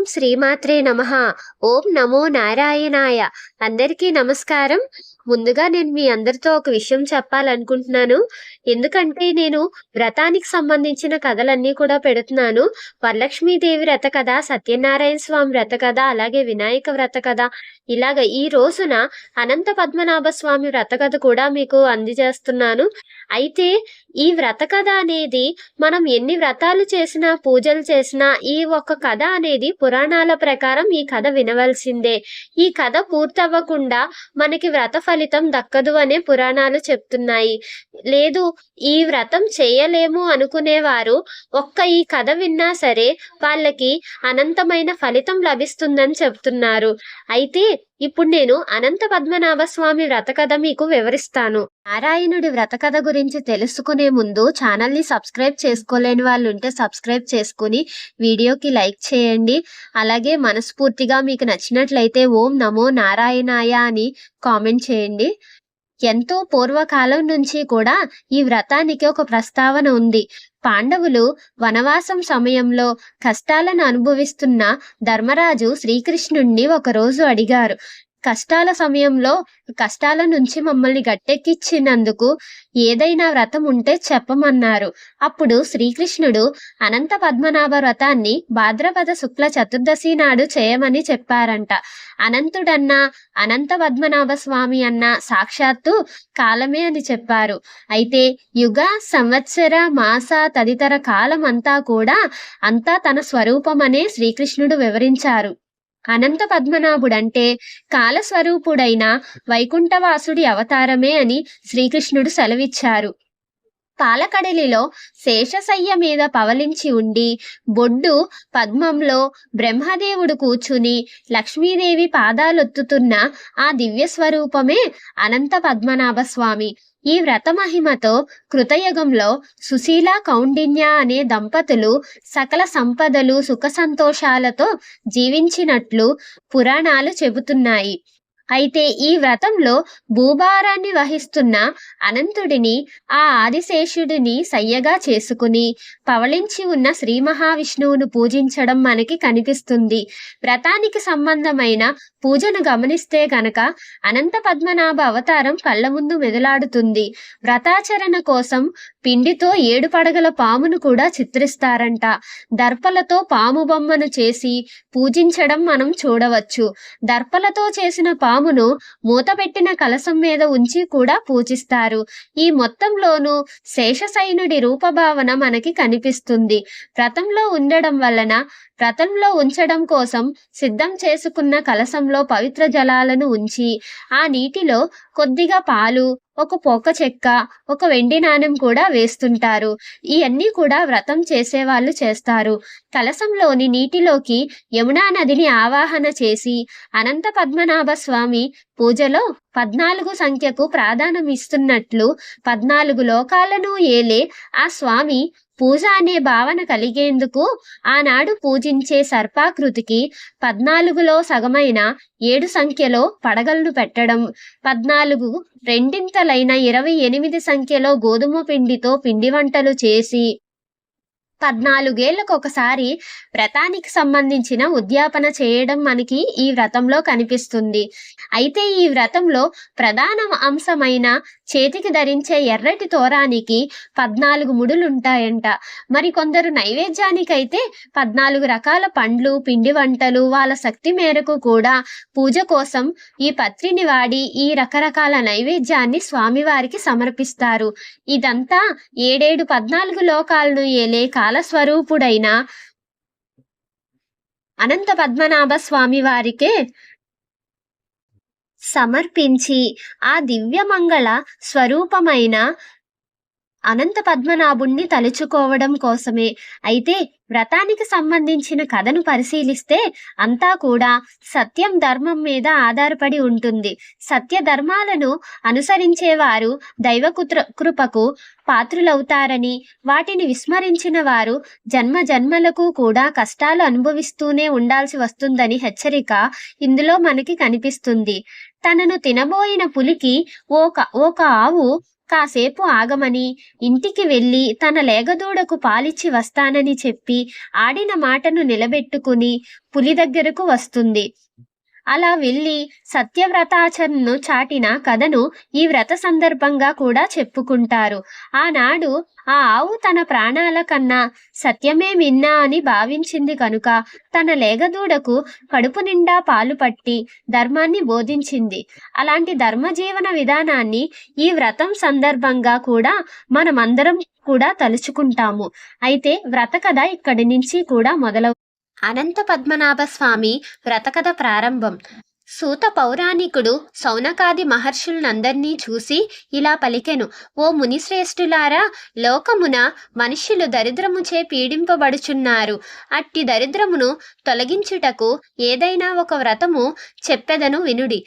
ఓం శ్రీమాత్రే నమ. ఓం నమో నారాయణాయ. అందరికీ నమస్కారం. ముందుగా నేను మీ అందరితో ఒక విషయం చెప్పాలనుకుంటున్నాను. ఎందుకంటే నేను వ్రతానికి సంబంధించిన కథలన్నీ కూడా పెడుతున్నాను. వరలక్ష్మీదేవి వ్రత కథ సత్యనారాయణ స్వామి వ్రత కథ అలాగే వినాయక వ్రత కథ. ఇలాగ ఈ రోజున అనంత పద్మనాభ స్వామి వ్రత కథ కూడా మీకు అందజేస్తున్నాను. అయితే ఈ వ్రత కథ అనేది మనం ఎన్ని వ్రతాలు చేసినా పూజలు చేసినా ఈ ఒక్క కథ అనేది పురాణాల ప్రకారం ఈ కథ వినవలసిందే. ఈ కథ పూర్తవ్వకుండా మనకి వ్రత ఫలితం దక్కదు అనే పురాణాలు చెప్తున్నాయి. లేదు ఈ వ్రతం చేయలేము అనుకునేవారు. ఒక్క ఈ కథ విన్నా సరే వాళ్ళకి అనంతమైన ఫలితం లభిస్తుందని చెప్తున్నారు. అయితే ఇప్పుడు నేను అనంత పద్మనాభ స్వామి వ్రత కథ మీకు వివరిస్తాను. నారాయణుడి వ్రత కథ గురించి తెలుసుకునే ముందు ఛానల్ని సబ్స్క్రైబ్ చేసుకోలేని వాళ్ళు ఉంటే సబ్స్క్రైబ్ చేసుకుని వీడియోకి లైక్ చేయండి. అలాగే మనస్ఫూర్తిగా మీకు నచ్చినట్లయితే ఓం నమో నారాయణాయ అని కామెంట్ చేయండి. ఎంతో పూర్వకాలం నుంచి కూడా ఈ వ్రతానికి ఒక ప్రస్తావన ఉంది. పాండవులు వనవాసం సమయంలో కష్టాలను అనుభవిస్తున్న ధర్మరాజు శ్రీకృష్ణుణ్ణి ఒకరోజు అడిగారు. కష్టాల సమయంలో కష్టాల నుంచి మమ్మల్ని గట్టెక్కిచ్చినందుకు ఏదైనా వ్రతం ఉంటే చెప్పమన్నారు. అప్పుడు శ్రీకృష్ణుడు అనంత పద్మనాభ వ్రతాన్ని భాద్రపద శుక్ల చతుర్దశి నాడు చేయమని చెప్పారంట. అనంతుడన్నా అనంత పద్మనాభ స్వామి అన్న సాక్షాత్తు కాలమే అని చెప్పారు. అయితే యుగ సంవత్సర మాస తదితర కాలం అంతా కూడా అంతా తన స్వరూపమనే శ్రీకృష్ణుడు వివరించారు. అనంత పద్మనాభుడంటే కాలస్వరూపుడైన వైకుంఠవాసుడి అవతారమే అని శ్రీకృష్ణుడు సెలవిచ్చారు. పాలకడలిలో శేషశయ్య మీద పవలించి ఉండి బొడ్డు పద్మంలో బ్రహ్మదేవుడు కూర్చుని లక్ష్మీదేవి పాదాలొత్తుతున్న ఆ దివ్య స్వరూపమే అనంత పద్మనాభ స్వామి ఈ వ్రత మహిమతో కృతయుగంలో సుశీల కౌండిన్య అనే దంపతులు సకల సంపదలు సుఖ సంతోషాలతో జీవించినట్లు పురాణాలు చెబుతున్నాయి. అయితే ఈ వ్రతంలో భూభారాన్ని వహిస్తున్న అనంతుడిని ఆ ఆదిశేషుడిని సయ్యగా చేసుకుని పవళించి ఉన్న శ్రీ మహావిష్ణువును పూజించడం మనకి కనిపిస్తుంది. వ్రతానికి సంబంధమైన పూజను గమనిస్తే గనక అనంత పద్మనాభ అవతారం కళ్ళ ముందు మెదలాడుతుంది. వ్రతాచరణ కోసం పిండితో ఏడు పడగల పామును కూడా చిత్రిస్తారంట. దర్పలతో పాము బొమ్మను చేసి పూజించడం మనం చూడవచ్చు. దర్పలతో చేసిన పామును మూతపెట్టిన కలసం మీద ఉంచి కూడా పూజిస్తారు. ఈ మొత్తంలోనూ శేషసైనుడి రూపభావన మనకి కనిపిస్తుంది. వ్రతంలో ఉండడం వలన వ్రతంలో ఉంచడం కోసం సిద్ధం చేసుకున్న కలసంలో పవిత్ర జలాలను ఉంచి ఆ నీటిలో కొద్దిగా పాలు ఒక పోక చెక్క ఒక వెండి నాణెం కూడా వేస్తుంటారు. ఇవన్నీ కూడా వ్రతం చేసేవాళ్ళు చేస్తారు. కలసంలోని నీటిలోకి యమునా నదిని ఆవాహన చేసి అనంత పద్మనాభ స్వామి పూజలో పద్నాలుగు సంఖ్యకు ప్రాధాన్యం ఇస్తున్నట్లు పద్నాలుగు లోకాలను ఏలే ఆ స్వామి పూజ అనే భావన కలిగేందుకు ఆనాడు పూజించే సర్పాకృతికి పద్నాలుగులో సగమైన ఏడు సంఖ్యలో పడగలను పెట్టడం పద్నాలుగు రెండింతలైన ఇరవై ఎనిమిది సంఖ్యలో గోధుమ పిండితో పిండి వంటలు చేసి పద్నాలుగేళ్ళకు ఒకసారి వ్రతానికి సంబంధించిన ఉద్యాపన చేయడం మనకి ఈ వ్రతంలో కనిపిస్తుంది. అయితే ఈ వ్రతంలో ప్రధాన అంశమైన చేతికి ధరించే ఎర్రటి తోరానికి పద్నాలుగు ముడులుంటాయంట. మరి కొందరు నైవేద్యానికైతే పద్నాలుగు రకాల పండ్లు పిండి వంటలు వాళ్ళ శక్తి మేరకు కూడా పూజ కోసం ఈ పత్రిని వాడి ఈ రకరకాల నైవేద్యాన్ని స్వామివారికి సమర్పిస్తారు. ఇదంతా ఏడేడు పద్నాలుగు లోకాలను ఏలే కాలస్వరూపుడైన అనంత పద్మనాభ స్వామి వారికే సమర్పించి ఆ దివ్యమంగళ స్వరూపమైన అనంత పద్మనాభుణ్ణి తలుచుకోవడం కోసమే. అయితే వ్రతానికి సంబంధించిన కథను పరిశీలిస్తే అంతా కూడా సత్యం ధర్మం మీద ఆధారపడి ఉంటుంది. సత్య ధర్మాలను అనుసరించేవారు దైవ కృపకు పాత్రులవుతారని వాటిని విస్మరించిన వారు జన్మ జన్మలకు కూడా కష్టాలు అనుభవిస్తూనే ఉండాల్సి వస్తుందని హెచ్చరిక ఇందులో మనకి కనిపిస్తుంది. తనను తినబోయిన పులికి ఒక ఒక ఆవు కాసేపు ఆగమని ఇంటికి వెళ్ళి తన లేగదూడకు పాలిచ్చి వస్తానని చెప్పి ఆడిన మాటను నిలబెట్టుకుని పులి దగ్గరకు వస్తుంది. అలా వెళ్ళి సత్యవ్రతాచరణను చాటిన కథను ఈ వ్రత సందర్భంగా కూడా చెప్పుకుంటారు. ఆనాడు ఆ ఆవు తన ప్రాణాల కన్నా సత్యమే మిన్నా అని భావించింది కనుక తన లేగదూడకు కడుపు నిండా పాలు పట్టి ధర్మాన్ని బోధించింది. అలాంటి ధర్మజీవన విధానాన్ని ఈ వ్రతం సందర్భంగా కూడా మనమందరం కూడా తలుచుకుంటాము. అయితే వ్రత కథ ఇక్కడి నుంచి కూడా మొదలవు అనంత పద్మనాభ స్వామి వ్రతకథ ప్రారంభం. సూత పౌరాణికుడు సౌనకాది మహర్షులనందర్నీ చూసి ఇలా పలికెను ఓ మునిశ్రేష్ఠులారా లోకమున మనుష్యులు దరిద్రముచే పీడింపబడుచున్నారు. అట్టి దరిద్రమును తొలగించుటకు ఏదైనా ఒక వ్రతము చెప్పెదను వినుడి.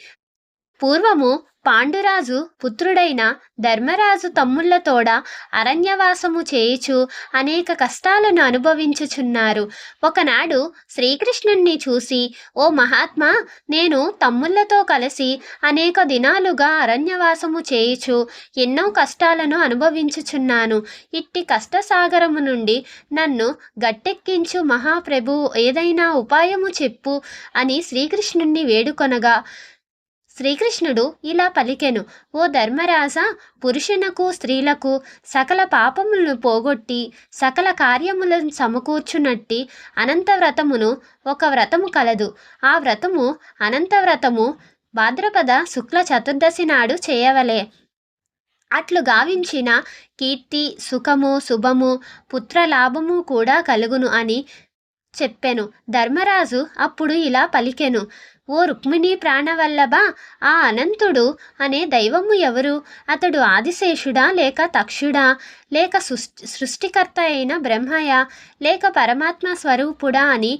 పూర్వము పాండురాజు పుత్రుడైన ధర్మరాజు తమ్ముళ్ళతోడ అరణ్యవాసము చేయుచు అనేక కష్టాలను అనుభవించుచున్నారు. ఒకనాడు శ్రీకృష్ణుణ్ణి చూసి ఓ మహాత్మా నేను తమ్ముళ్ళతో కలిసి అనేక దినాలుగా అరణ్యవాసము చేయుచు ఎన్నో కష్టాలను అనుభవించుచున్నాను. ఇట్టి కష్టసాగరము నుండి నన్ను గట్టెక్కించు మహాప్రభు ఏదైనా ఉపాయము చెప్పు అని శ్రీకృష్ణుణ్ణి వేడుకొనగా శ్రీకృష్ణుడు ఇలా పలికెను ఓ ధర్మరాజ పురుషునకు స్త్రీలకు సకల పాపములను పోగొట్టి సకల కార్యములను సమకూర్చునట్టి అనంత వ్రతమును ఒక వ్రతము కలదు. ఆ వ్రతము అనంత వ్రతము భాద్రపద శుక్ల చతుర్దశి నాడు చేయవలే. అట్లు గావించిన కీర్తి సుఖము శుభము పుత్రలాభము కూడా కలుగును అని చెప్పెను. ధర్మరాజు అప్పుడు ఇలా పలికెను. ఓ రుక్మిణి ప్రాణవల్లభ ఆ అనంతుడు అనే దైవము ఎవరు? అతడు ఆదిశేషుడా లేక తక్షుడా? లేక సృష్టికర్త అయిన బ్రహ్మయా? లేక పరమాత్మ స్వరూపుడా అని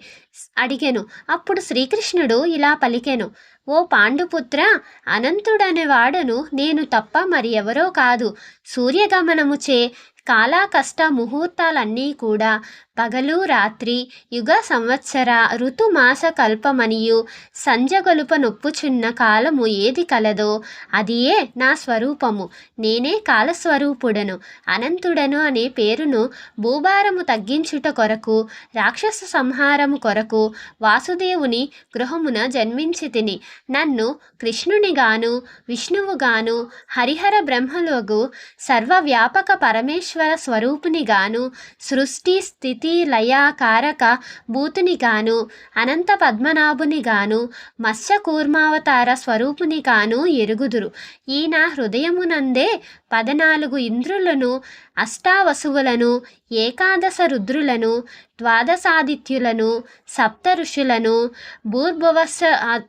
అడిగెను. అప్పుడు శ్రీకృష్ణుడు ఇలా పలికెను. ఓ పాండుపుత్ర అనంతుడనే వాడను నేను తప్ప మరి ఎవరో కాదు సూర్యగమనముచే కాలా కష్ట ముహూర్తాలన్నీ కూడా పగలు రాత్రి యుగ సంవత్సర ఋతుమాస కల్పమనియు సంజగొలుప నొప్పుచున్న కాలము ఏది కలదో అదియే నా స్వరూపము. నేనే కాలస్వరూపుడను అనంతుడను అనే పేరును భూభారము తగ్గించుట కొరకు రాక్షస సంహారము కొరకు వాసుదేవుని గృహమున జన్మించి తిని నన్ను కృష్ణునిగాను విష్ణువుగాను హరిహర బ్రహ్మలోగు సర్వవ్యాపక పరమేశ్వర స్వరూపునిగాను సృష్టి స్థితి లయ కారక భూతునిగాను అనంత పద్మనాభునిగాను మత్స్య కూర్మావతార స్వరూపునిగాను ఎరుగుదురు. ఈయన హృదయమునందే పదనాలుగు ఇంద్రులను అష్టావసువులను ఏకాదశ రుద్రులను ద్వాదశాదిత్యులను సప్త ఋషులను భూర్భువస్స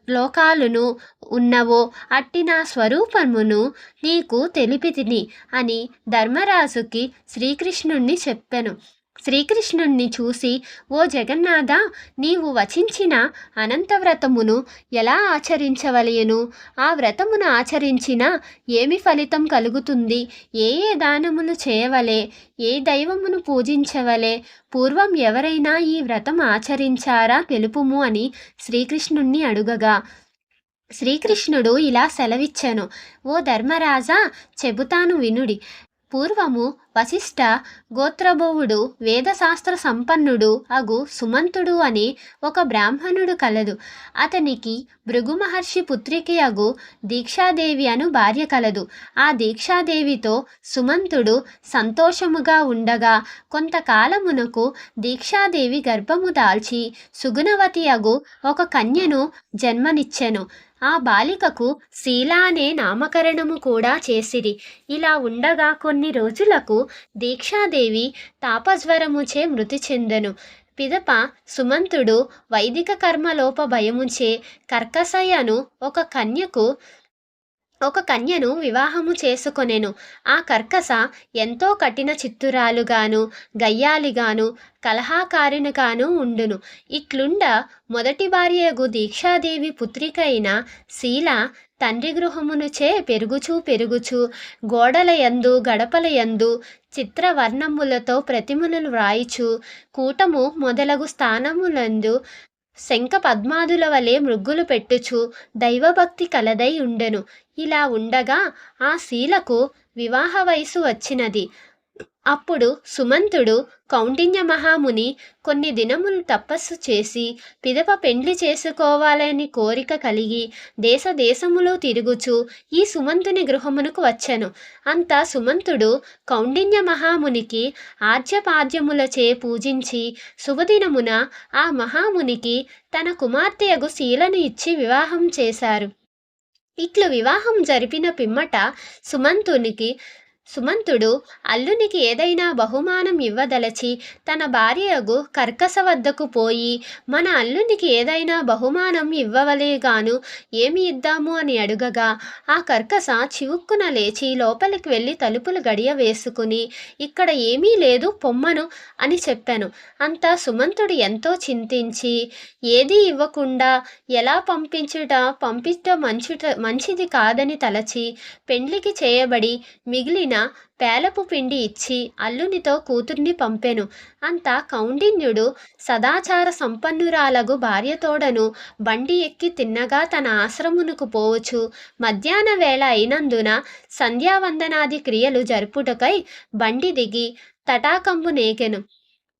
లోకాలను ఉన్నవో అట్టి నా స్వరూపమును నీకు తెలిపితిని అని ధర్మరాజుకి శ్రీకృష్ణుణ్ణి చెప్పెను. శ్రీకృష్ణుణ్ణి చూసి ఓ జగన్నాథ నీవు వచించిన అనంత వ్రతమును ఎలా ఆచరించవలయను ఆ వ్రతమును ఆచరించిన ఏమి ఫలితం కలుగుతుంది? ఏ ఏ దానములు చేయవలే? ఏ దైవమును పూజించవలే? పూర్వం ఎవరైనా ఈ వ్రతం ఆచరించారా తెలుపుము అని శ్రీకృష్ణుణ్ణి అడుగగా. శ్రీకృష్ణుడు ఇలా సెలవిచ్చాను ఓ ధర్మరాజా చెబుతాను వినుడి. పూర్వము వశిష్ఠ గోత్రభోవుడు వేదశాస్త్ర సంపన్నుడు అగు సుమంతుడు అని ఒక బ్రాహ్మణుడు కలదు. అతనికి భృగు మహర్షి పుత్రికి అగు దీక్షాదేవి అను భార్య కలదు. ఆ దీక్షాదేవితో సుమంతుడు సంతోషముగా ఉండగా కొంతకాలమునకు దీక్షాదేవి గర్భము దాల్చి సుగుణవతి అగు ఒక కన్యను జన్మనిచ్చెను. ఆ బాలికకు శీల అనే నామకరణము కూడా చేసిరి. ఇలా ఉండగా కొన్ని రోజులకు దీక్షాదేవి తాపజ్వరముచే మృతి చెందెను. పిదప సుమంతుడు వైదిక కర్మలోప భయముచే కర్కసయ్యను ఒక కన్యకు ఒక కన్యను వివాహము చేసుకొనెను. ఆ కర్కస ఎంతో కఠిన చిత్తురాలుగాను గయ్యాలిగాను కలహాకారినిగాను ఉండును. ఇట్లుండ మొదటి భార్యగు దీక్షాదేవి పుత్రిక అయిన శీల తండ్రి గృహమునుచే పెరుగుచూ పెరుగుచూ గోడలయందు గడపలయందు చిత్రవర్ణములతో ప్రతిమలను వ్రాయిచు కూటము మొదలగు స్థానములందు శంఖ పద్మాదుల వలె మృగ్గులు పెట్టుచు దైవభక్తి కలదై ఉండెను. ఇలా ఉండగా ఆ శీలకు వివాహ వయసు వచ్చినది. అప్పుడు సుమంతుడు కౌండిన్య మహాముని కొన్ని దినములు తపస్సు చేసి పిదప పెండ్లి చేసుకోవాలని కోరిక కలిగి దేశ దేశములో తిరుగుచు ఈ సుమంతుని గృహమునకు వచ్చెను. అంత సుమంతుడు కౌండిన్య మహామునికి ఆర్జపాద్యములచే పూజించి శుభదినమున ఆ మహామునికి తన కుమార్తెయగు శీలను ఇచ్చి వివాహం చేశారు. ఇట్లు వివాహం జరిపిన పిమ్మట సుమంతునికి సుమంతుడు అల్లునికి ఏదైనా బహుమానం ఇవ్వదలచి తన భార్యగు కర్కస వద్దకు పోయి మన అల్లునికి ఏదైనా బహుమానం ఇవ్వవలేగాను ఏమి ఇద్దాము అని అడుగగా ఆ కర్కస చివుక్కున లేచి లోపలికి వెళ్ళి తలుపులు గడియ వేసుకుని ఇక్కడ ఏమీ లేదు పొమ్మను అని చెప్పాను. అంతా సుమంతుడు ఎంతో చింతించి ఏదీ ఇవ్వకుండా ఎలా పంపించుట పంపించట మంచుట మంచిది కాదని తలచి పెండ్లికి చేయబడి మిగిలిన పేలపు పిండి ఇచ్చి అల్లునితో కూతుర్ని పంపెను. అంత కౌండిన్యుడు సదాచార సంపన్నురాలగు భార్యతోడను బండి ఎక్కి తిన్నగా తన ఆశ్రమునకు పోవచ్చు. మధ్యాహ్న వేళ అయినందున సంధ్యావందనాది క్రియలు జరుపుటకై బండి దిగి తటాకంబు నేకెను.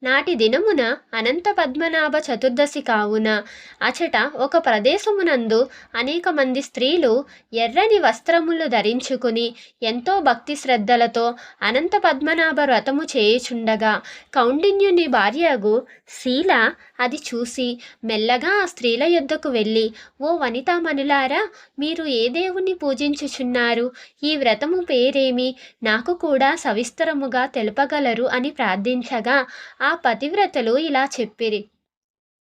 నాటి దినమున అనంత పద్మనాభ చతుర్దశి కావున అచట ఒక ప్రదేశమునందు అనేక మంది స్త్రీలు ఎర్రని వస్త్రములు ధరించుకుని ఎంతో భక్తి శ్రద్ధలతో అనంత పద్మనాభ వ్రతము చేయుచుండగా కౌండిన్యుని భార్యగు శీల అది చూసి మెల్లగా ఆ స్త్రీల యొద్దకు వెళ్ళి ఓ వనితామణులారా మీరు ఏ దేవుణ్ణి పూజించుచున్నారు? ఈ వ్రతము పేరేమి? నాకు కూడా సవిస్తరముగా తెలుపగలరు అని ప్రార్థించగా ఆ పతివ్రతలు ఇలా చెప్పిరి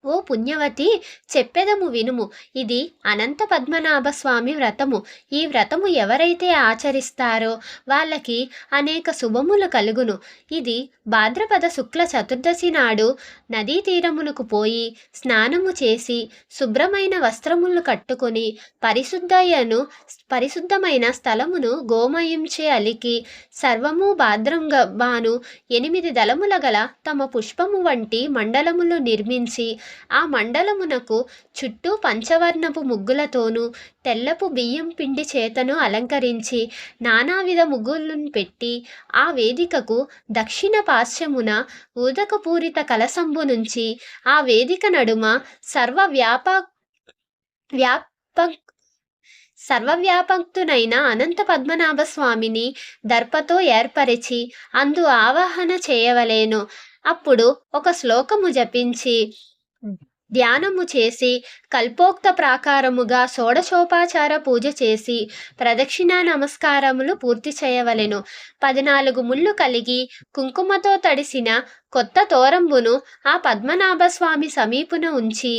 ఓ పుణ్యవతి! చెప్పెదము వినుము. ఇది అనంత పద్మనాభ స్వామి వ్రతము. ఈ వ్రతము ఎవరైతే ఆచరిస్తారో వాళ్ళకి అనేక శుభములు కలుగును. ఇది భాద్రపద శుక్ల చతుర్దశి నాడు నదీ తీరమునకు పోయి స్నానము చేసి శుభ్రమైన వస్త్రములు కట్టుకొని పరిశుద్ధయ్యను పరిశుద్ధమైన స్థలమును గోమయంచే అలికి సర్వము భాద్రంగా బాను ఎనిమిది దళముల గల తమ పుష్పము వంటి మండలములు నిర్మించి ఆ మండలమునకు చుట్టూ పంచవర్ణపు ముగ్గులతోనూ తెల్లపు బియ్యం పిండి చేతను అలంకరించి నానావిధ ముగ్గులను పెట్టి ఆ వేదికకు దక్షిణ పాశ్చమున ఊదకపూరిత కలసంబు నుంచి ఆ వేదిక నడుమ సర్వ వ్యాప వ్యాప సర్వవ్యాపక్తునైన అనంత పద్మనాభ స్వామిని దర్పతో ఏర్పరిచి అందు ఆవాహన చేయవలేను. అప్పుడు ఒక శ్లోకము జపించి ధ్యానము చేసి కల్పోక్త ప్రాకారముగా షోడశోపాచార పూజ చేసి ప్రదక్షిణా నమస్కారములు పూర్తి చేయవలెను. పద్నాలుగు ముళ్ళు కలిగి కుంకుమతో తడిసిన కొత్త తోరంబును ఆ పద్మనాభ స్వామి సమీపున ఉంచి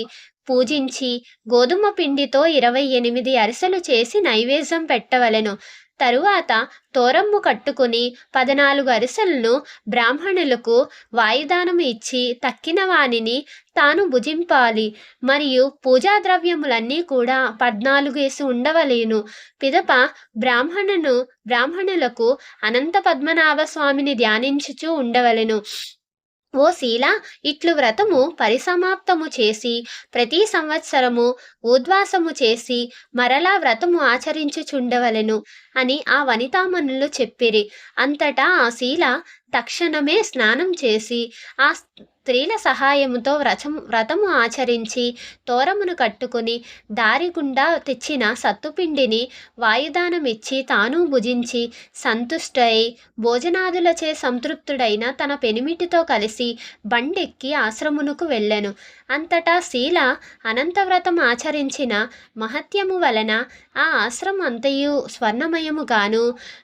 పూజించి గోధుమ పిండితో ఇరవై ఎనిమిది అరిసెలు చేసి నైవేద్యం పెట్టవలెను. తరువాత తోరమ్ము కట్టుకుని పద్నాలుగు అరిసెలను బ్రాహ్మణులకు వాయుదానం ఇచ్చి తక్కిన వానిని తాను భుజింపాలి. మరియు పూజా ద్రవ్యములన్నీ కూడా పద్నాలుగు వేసి ఉండవలేను. పిదప బ్రాహ్మణును బ్రాహ్మణులకు అనంత పద్మనాభ స్వామిని ధ్యానించుచూ ఉండవలెను. ఓ శీల ఇట్లు వ్రతము పరిసమాప్తము చేసి ప్రతి సంవత్సరము ఉద్వాసము చేసి మరలా వ్రతము ఆచరించుచుండవలెను అని ఆ వనితామణులు చెప్పిరి. అంతటా ఆ శీల తక్షణమే స్నానం చేసి ఆ స్త్రీల సహాయముతో వ్రతము వ్రతము ఆచరించి తోరమును కట్టుకుని దారి గుండా తెచ్చిన సత్తుపిండిని వాయుదానమిచ్చి తాను భుజించి సంతుష్టై భోజనాదులచే సంతృప్తుడైన తన పెనిమిటితో కలిసి బండెక్కి ఆశ్రమునకు వెళ్ళెను. అంతటా శీల అనంతవ్రతం ఆచరించిన మహత్యము వలన ఆ ఆశ్రమం అంతయు స్వర్ణమయముగాను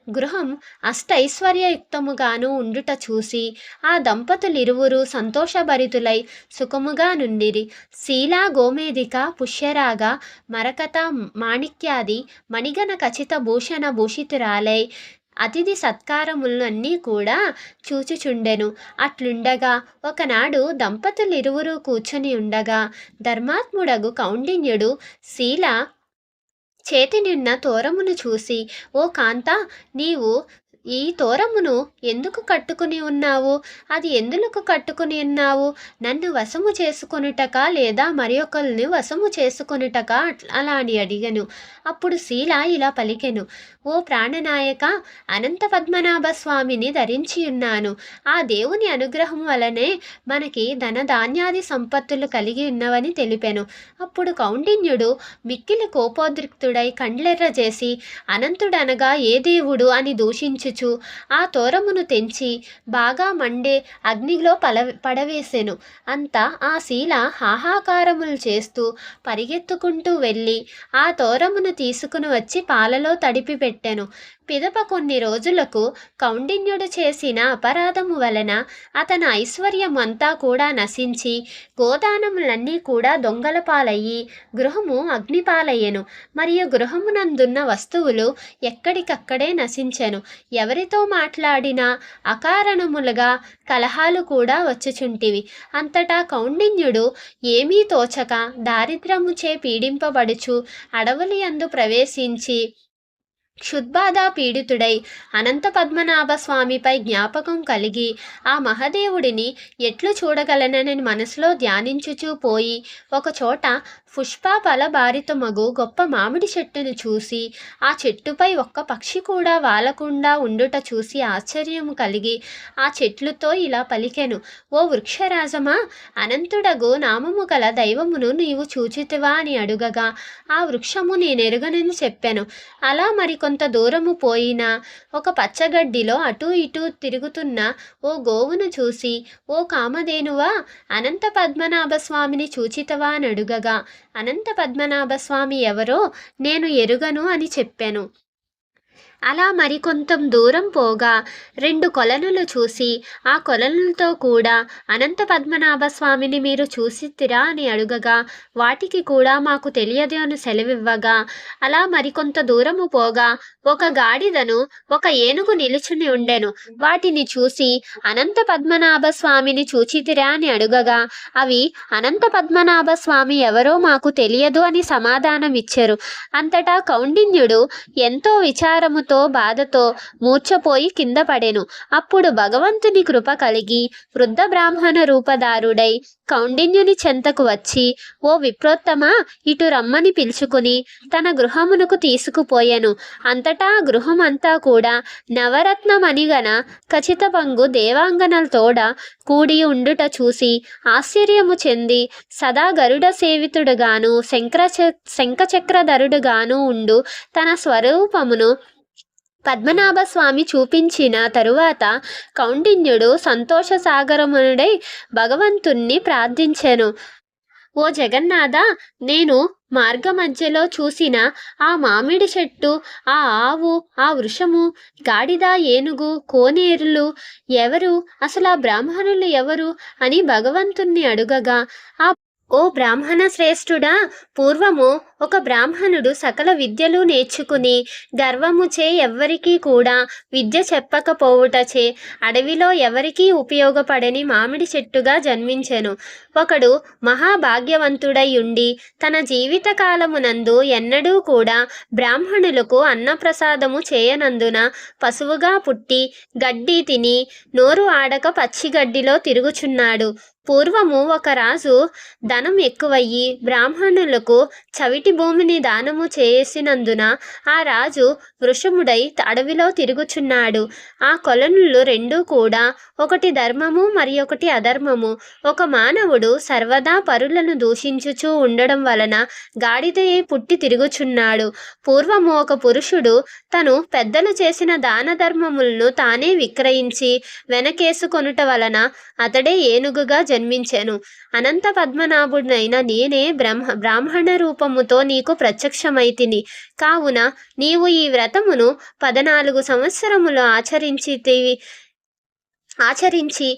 గృహం అష్టైశ్వర్యయుక్తముగాను ఉండుట చూసి ఆ దంపతులిరువురు సంతోషభరితులై సుఖముగా నుండిరి. శీలా గోమేదిక పుష్యరాగ మరకత మాణిక్యాది మణిగణ ఖచ్చిత భూషణ భూషితురాలై అతిథి సత్కారములన్నీ కూడా చూచుచుండెను. అట్లుండగా ఒకనాడు దంపతులిరువురు కూర్చుని ఉండగా ధర్మాత్ముడగు కౌండిన్యుడు శీల చేతినిన్న తోరమును చూసి ఓ కాంత నీవు ఈ తోరమును ఎందుకు కట్టుకుని ఉన్నావు? అది ఎందులకు కట్టుకుని ఉన్నావు? నన్ను వశము చేసుకొనుటక లేదా మరి ఒకరిని వశము చేసుకొనుటక? అలా అని అడిగను. అప్పుడు శీల ఇలా పలికెను. ఓ ప్రాణనాయక అనంత పద్మనాభ స్వామిని ధరించి ఉన్నాను. ఆ దేవుని అనుగ్రహం వలనే మనకి ధనధాన్యాది సంపత్తులు కలిగి ఉన్నవని తెలిపెను. అప్పుడు కౌండిన్యుడు మిక్కిలి కోపోద్రిక్తుడై కండ్లెర్ర చేసి అనంతుడనగా ఏ దేవుడు అని దూషించు దూషించుచు ఆ తోరమును తెంచి బాగా మండే అగ్నిలో పల పడవేసెను. అంతా ఆ శీల హాహాకారములు చేస్తూ పరిగెత్తుకుంటూ వెళ్ళి ఆ తోరమును తీసుకుని వచ్చి పాలలో తడిపి పెట్టెను పిదప కొన్ని రోజులకు కౌండిన్యుడు చేసిన అపరాధము వలన అతని ఐశ్వర్యం అంతా కూడా నశించి గోదానములన్నీ కూడా దొంగల పాలయ్యి గృహము అగ్నిపాలయ్యెను. మరియు గృహమునందున్న వస్తువులు ఎక్కడికక్కడే నశించెను. ఎవరితో మాట్లాడినా అకారణములుగా కలహాలు కూడా వచ్చుచుంటివి. అంతటా కౌండిన్యుడు ఏమీ తోచక దారిద్ర్యముచే పీడింపబడుచు అడవులి అందు ప్రవేశించి క్షుద్బాధ పీడితుడై అనంత పద్మనాభ స్వామిపై జ్ఞాపకం కలిగి ఆ మహదేవుడిని ఎట్లు చూడగలనని మనసులో ధ్యానించుచూ పోయి ఒకచోట పుష్ప మగు గొప్ప మామిడి చెట్టును చూసి ఆ చెట్టుపై ఒక్క పక్షి కూడా వాలకుండా ఉండుట చూసి ఆశ్చర్యము కలిగి ఆ చెట్లుతో ఇలా పలికెను ఓ వృక్షరాజమా అనంతుడగు నామము గల దైవమును నీవు చూచితివా అని అడుగగా ఆ వృక్షము నేనెరుగనని చెప్పాను. అలా మరికొంత కొంత దూరము పోయిన ఒక పచ్చగడ్డిలో అటూ ఇటూ తిరుగుతున్న ఓ గోవును చూసి ఓ కామధేనువా అనంత పద్మనాభ స్వామిని చూచితవా అని అడుగగా అనంత పద్మనాభ స్వామి ఎవరో నేను ఎరుగను అని చెప్పాను. అలా మరికొంత దూరం పోగా రెండు కొలనులు చూసి ఆ కొలనులతో కూడా అనంత పద్మనాభ స్వామిని మీరు చూసిద్దిరా అని అడుగగా వాటికి కూడా మాకు తెలియదు అని సెలవివ్వగా అలా మరికొంత దూరము పోగా ఒక గాడిదను ఒక ఏనుగు నిలుచుని ఉండెను. వాటిని చూసి అనంత పద్మనాభ స్వామిని చూచితిరా అని అడుగగా అవి అనంత పద్మనాభ స్వామి ఎవరో మాకు తెలియదు అని సమాధానం ఇచ్చారు అంతటా కౌండిన్యుడు ఎంతో విచారము విచారముతో బాధతో మూర్ఛపోయి కింద పడెను. అప్పుడు భగవంతుని కృప కలిగి వృద్ధ బ్రాహ్మణ రూపదారుడై కౌండిన్యుని చెంతకు వచ్చి ఓ విప్రోత్తమ ఇటు రమ్మని పిలుచుకుని తన గృహమునకు తీసుకుపోయెను. అంతటా గృహమంతా కూడా నవరత్నమణిగన ఖచ్చితపంగు దేవాంగనలతోడ కూడి ఉండుట చూసి ఆశ్చర్యము చెంది సదా గరుడ సేవితుడుగాను శంకర శంఖచక్రధరుడుగాను ఉండు తన స్వరూపమును పద్మనాభ స్వామి చూపించిన తరువాత కౌండిన్యుడు సంతోష సాగరమునుడై భగవంతుణ్ణి ప్రార్థించెను. ఓ జగన్నాథ నేను మార్గ మధ్యలో చూసిన ఆ మామిడి చెట్టు ఆ ఆవు ఆ వృషము గాడిద ఏనుగు కోనేరులు ఎవరు? అసలు ఆ బ్రాహ్మణులు ఎవరు? అని భగవంతుణ్ణి అడుగగా ఆ ఓ బ్రాహ్మణ శ్రేష్ఠుడా పూర్వము ఒక బ్రాహ్మణుడు సకల విద్యలు నేర్చుకుని గర్వముచే ఎవ్వరికీ కూడా విద్య చెప్పకపోవుటచే అడవిలో ఎవరికీ ఉపయోగపడని మామిడి చెట్టుగా జన్మించెను. ఒకడు మహాభాగ్యవంతుడై ఉండి తన జీవితకాలమునందు ఎన్నడూ కూడా బ్రాహ్మణులకు అన్నప్రసాదము చేయనందున పశువుగా పుట్టి గడ్డి తిని నోరు ఆడక పచ్చిగడ్డిలో తిరుగుచున్నాడు. పూర్వము ఒక రాజు ధనం ఎక్కువయ్యి బ్రాహ్మణులకు చవిటి భూమిని దానము చేసినందున ఆ రాజు వృషముడై అడవిలో తిరుగుచున్నాడు. ఆ కొలనులు రెండూ కూడా ఒకటి ధర్మము మరి ఒకటి అధర్మము. ఒక మానవుడు సర్వదా పరులను దూషించుచూ ఉండడం వలన గాడిదయ్యి పుట్టి తిరుగుచున్నాడు. పూర్వము ఒక పురుషుడు తను పెద్దలు చేసిన దాన ధర్మములను తానే విక్రయించి వెనకేసుకొనుట వలన అతడే ఏనుగుగా జన్మించెను. అనంత పద్మనాభుడినైన నేనే బ్రహ్మ బ్రాహ్మణ రూపముతో నీకు ప్రత్యక్షమైతిని. కావున నీవు ఈ వ్రతమును పదనాలుగు సంవత్సరములు ఆచరించితివి ఆచరించి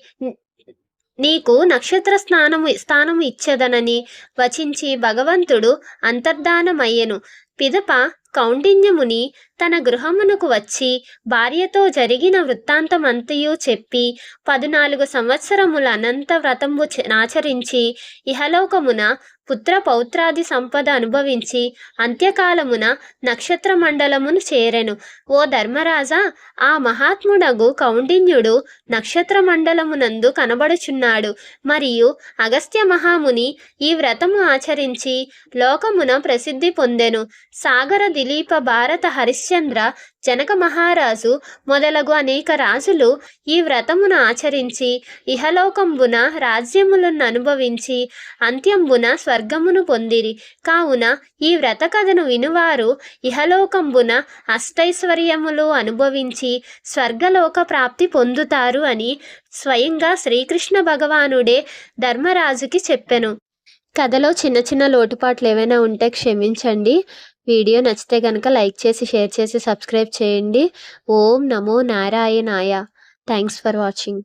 నీకు నక్షత్ర స్నానము స్థానము ఇచ్చదనని వచించి భగవంతుడు అంతర్ధానమయ్యెను. పిదప కౌండిన్యముని తన గృహమునకు వచ్చి భార్యతో జరిగిన వృత్తాంతమంతయు చెప్పి పదునాలుగు సంవత్సరముల అనంత వ్రతము ఆచరించి ఇహలోకమున పుత్ర పౌత్రాది సంపద అనుభవించి అంత్యకాలమున నక్షత్ర మండలమును చేరెను. ఓ ధర్మరాజా ఆ మహాత్ముడగు కౌండిన్యుడు నక్షత్ర మండలమునందు కనబడుచున్నాడు. మరియు అగస్త్య మహాముని ఈ వ్రతము ఆచరించి లోకమున ప్రసిద్ధి పొందెను. సాగర దిలీప భారత హరిశ్చంద్ర జనక మహారాజు మొదలగు అనేక రాజులు ఈ వ్రతమును ఆచరించి ఇహలోకంబున రాజ్యములను అనుభవించి అంత్యంబున స్వర్గమును పొందిరి. కావున ఈ వ్రత కథను వినువారు ఇహలోకంబున అష్టైశ్వర్యములు అనుభవించి స్వర్గలోక ప్రాప్తి పొందుతారు అని స్వయంగా శ్రీకృష్ణ భగవానుడే ధర్మరాజుకి చెప్పెను. కథలో చిన్న చిన్న లోటుపాట్లు ఏవైనా ఉంటే క్షమించండి. వీడియో నచ్చితే కనుక లైక్ చేసి షేర్ చేసి సబ్స్క్రైబ్ చేయండి. ఓం నమో నారాయణాయ. Thanks for watching.